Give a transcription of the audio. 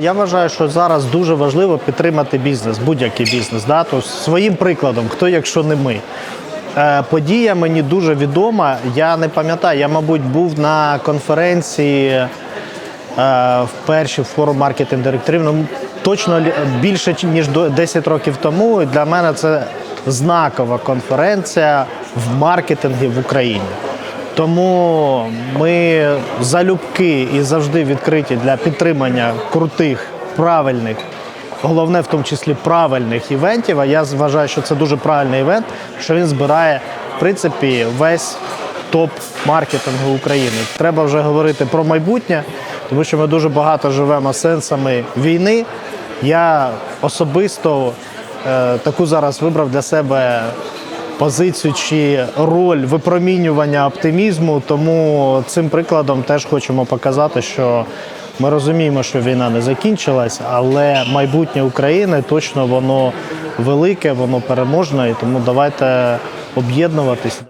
Я вважаю, що зараз дуже важливо підтримати бізнес, будь-який бізнес. Да? То своїм прикладом, хто якщо не ми. Е, Подія мені дуже відома. Я не пам'ятаю, я, мабуть, був на конференції е, в першій форум маркетинг директорів. Ну, точно більше ніж до- 10 років тому. Для мене це знакова конференція в маркетингі в Україні. Тому ми залюбки і завжди відкриті для підтримання крутих, правильних, головне в тому числі правильних івентів. А я вважаю, що це дуже правильний івент, що він збирає в принципі весь топ маркетингу України. Треба вже говорити про майбутнє, тому що ми дуже багато живемо сенсами війни. Я особисто е, таку зараз вибрав для себе позицію чи роль випромінювання оптимізму. Тому цим прикладом теж хочемо показати, що ми розуміємо, що війна не закінчилась, але майбутнє України точно воно велике, воно переможне, і тому давайте об'єднуватись.